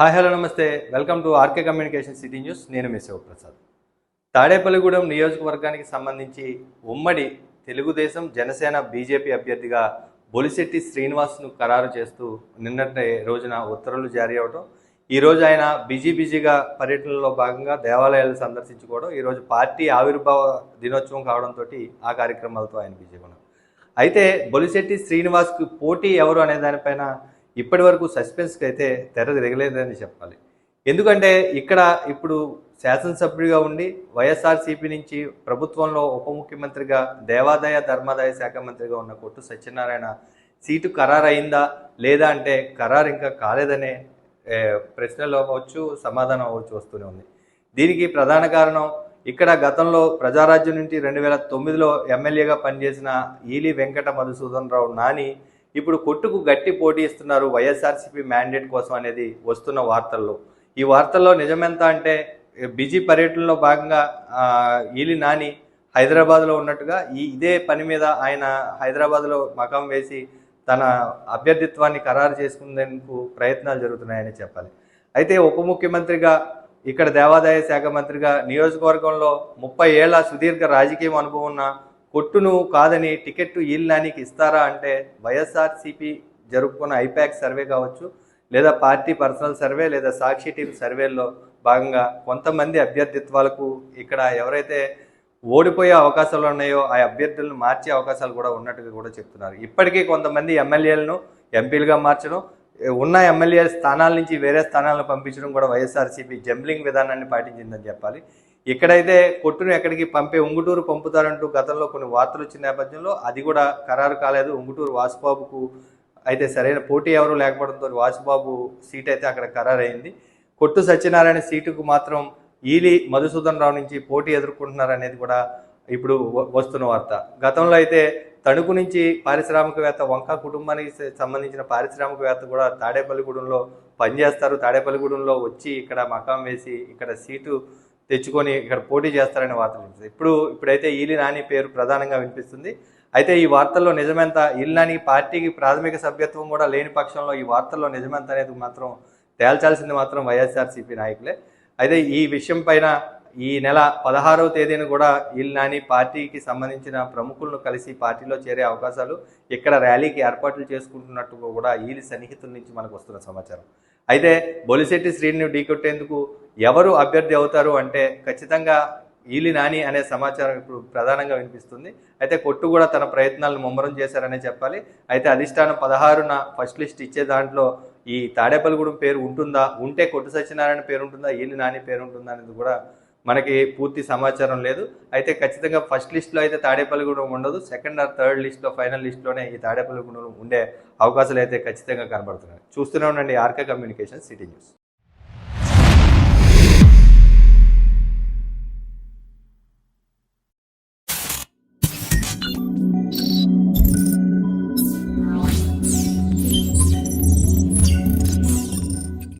Hi hello నమస్తే. Welcome to RK communication city news. నేను మీ శివప్రసాద్. తాడేపల్లిగూడెం నియోజకవర్గానికి సంబంధించి ఉమ్మడి తెలుగుదేశం జనసేన బీజేపీ అభ్యర్థిగా బొలిశెట్టి శ్రీనివాస్ను ఖరారు చేస్తూ నిన్నటి రోజున ఉత్తర్వులు జారీ అవడం ఈరోజు ఆయన బిజీ బిజీగా పర్యటనలో భాగంగా దేవాలయాలు సందర్శించుకోవడం ఈరోజు పార్టీ ఆవిర్భావ దినోత్సవం కావడంతో ఆ కార్యక్రమాలతో ఆయన బిజీగా ఉన్నారు. అయితే బొలిశెట్టి శ్రీనివాస్కి పోటీ ఎవరు అనే దానిపైన ఇప్పటి వరకు సస్పెన్స్కి అయితే తెర దిగలేదని చెప్పాలి. ఎందుకంటే ఇక్కడ ఇప్పుడు శాసనసభ్యుడిగా ఉండి వైఎస్ఆర్సీపీ నుంచి ప్రభుత్వంలో ఉప ముఖ్యమంత్రిగా దేవాదాయ ధర్మాదాయ శాఖ మంత్రిగా ఉన్న కొట్టు సత్యనారాయణ సీటు ఖరారు అయిందా లేదా అంటే ఖరారు ఇంకా కాలేదనే ప్రశ్నలు అవ్వచ్చు సమాధానం అవ్వచ్చు వస్తూనే ఉంది. దీనికి ప్రధాన కారణం ఇక్కడ గతంలో ప్రజారాజ్యం నుంచి రెండు వేల తొమ్మిదిలో ఎమ్మెల్యేగా పనిచేసిన ఈలి వెంకట మధుసూదన్ రావు నాని ఇప్పుడు కొట్టుకు గట్టి పోటీ ఇస్తున్నారు వైఎస్ఆర్సీపీ మ్యాండేట్ కోసం అనేది వస్తున్న వార్తల్లో. ఈ వార్తల్లో నిజమెంత అంటే బిజీ పర్యటనలో భాగంగా ఈలి నాని హైదరాబాద్లో ఉన్నట్టుగా ఈ ఇదే పని మీద ఆయన హైదరాబాద్లో మకాం వేసి తన అభ్యర్థిత్వాన్ని ఖరారు చేసుకునేందుకు ప్రయత్నాలు జరుగుతున్నాయని చెప్పాలి. అయితే ఉప ముఖ్యమంత్రిగా ఇక్కడ దేవాదాయ శాఖ మంత్రిగా నియోజకవర్గంలో ముప్పై ఏళ్ళ సుదీర్ఘ రాజకీయం అనుభవం ఉన్న కొట్టును కాదని టికెట్ ఈల్నానికి ఇస్తారా అంటే వైఎస్ఆర్సీపీ జరుపుకున్న ఐపాక్ సర్వే కావచ్చు లేదా పార్టీ పర్సనల్ సర్వే లేదా సాక్షి టీం సర్వేల్లో భాగంగా కొంతమంది అభ్యర్థిత్వాలకు ఇక్కడ ఎవరైతే ఓడిపోయే అవకాశాలు ఉన్నాయో ఆ అభ్యర్థులను మార్చే అవకాశాలు కూడా ఉన్నట్టుగా కూడా చెప్తున్నారు. ఇప్పటికీ కొంతమంది ఎమ్మెల్యేలను ఎంపీలుగా మార్చడం ఉన్న ఎమ్మెల్యే స్థానాల నుంచి వేరే స్థానాలను పంపించడం కూడా వైఎస్ఆర్సీపీ జంబ్లింగ్ విధానాన్ని పాటించిందని చెప్పాలి. ఇక్కడైతే కొట్టును ఎక్కడికి పంపే ఉంగుటూరు పంపుతారంటూ గతంలో కొన్ని వార్తలు వచ్చిన నేపథ్యంలో అది కూడా ఖరారు కాలేదు. ఉంగుటూరు వాసుబాబుకు అయితే సరైన పోటీ ఎవరూ లేకపోవడంతో వాసుబాబు సీట్ అయితే అక్కడ ఖరారైంది. కొట్టు సత్యనారాయణ సీటుకు మాత్రం ఈలి మధుసూదన్ రావు నుంచి పోటీ ఎదుర్కొంటున్నారు అనేది కూడా ఇప్పుడు వ- వస్తున్న వార్త. గతంలో అయితే తణుకు నుంచి పారిశ్రామికవేత్త వంక కుటుంబానికి సంబంధించిన పారిశ్రామికవేత్త కూడా తాడేపల్లిగూడెంలో పనిచేస్తారు. తాడేపల్లిగూడెంలో వచ్చి ఇక్కడ మకాం వేసి ఇక్కడ సీటు తెచ్చుకొని ఇక్కడ పోటీ చేస్తారనే వార్తలు వినిపిస్తుంది. ఇప్పుడు ఇప్పుడైతే ఈలి నాని పేరు ప్రధానంగా వినిపిస్తుంది. అయితే ఈ వార్తల్లో నిజమెంత? ఈలి నాని పార్టీకి ప్రాథమిక సభ్యత్వం కూడా లేని పక్షంలో ఈ వార్తల్లో నిజమెంత అనేది మాత్రం తేల్చాల్సింది మాత్రం వైఎస్ఆర్సీపీ నాయకులే. అయితే ఈ విషయం పైన ఈ నెల పదహారవ తేదీన కూడా ఈల్ నాని పార్టీకి సంబంధించిన ప్రముఖులను కలిసి పార్టీలో చేరే అవకాశాలు ఇక్కడ ర్యాలీకి ఏర్పాట్లు చేసుకుంటున్నట్టు కూడా ఈలి సన్నిహితుల నుంచి మనకు వస్తున్న సమాచారం. అయితే బొలిశెట్టి శ్రీని ఢీకొట్టేందుకు ఎవరు అభ్యర్థి అవుతారు అంటే ఖచ్చితంగా ఈలి నాని అనే సమాచారం ఇప్పుడు ప్రధానంగా వినిపిస్తుంది. అయితే కొట్టు కూడా తన ప్రయత్నాలను ముమ్మరం చేశారనే చెప్పాలి. అయితే అధిష్టానం పదహారున ఫస్ట్ లిస్ట్ ఇచ్చే దాంట్లో ఈ తాడేపల్లిగూడెం పేరు ఉంటుందా? ఉంటే కొట్టు సత్యనారాయణ పేరు ఉంటుందా? ఈలి నాని పేరు ఉంటుందా అనేది కూడా మనకి పూర్తి సమాచారం లేదు. అయితే ఖచ్చితంగా ఫస్ట్ లిస్ట్లో అయితే తాడేపల్లిగూడెం ఉండదు. సెకండ్ ఆర్ థర్డ్ లిస్ట్లో ఫైనల్ లిస్ట్లోనే ఈ తాడేపల్లిగూడెం ఉండే అవకాశాలు అయితే ఖచ్చితంగా కనబడుతున్నాయి. చూస్తూనే ఉండండి ఆర్కే కమ్యూనికేషన్ సిటీ న్యూస్.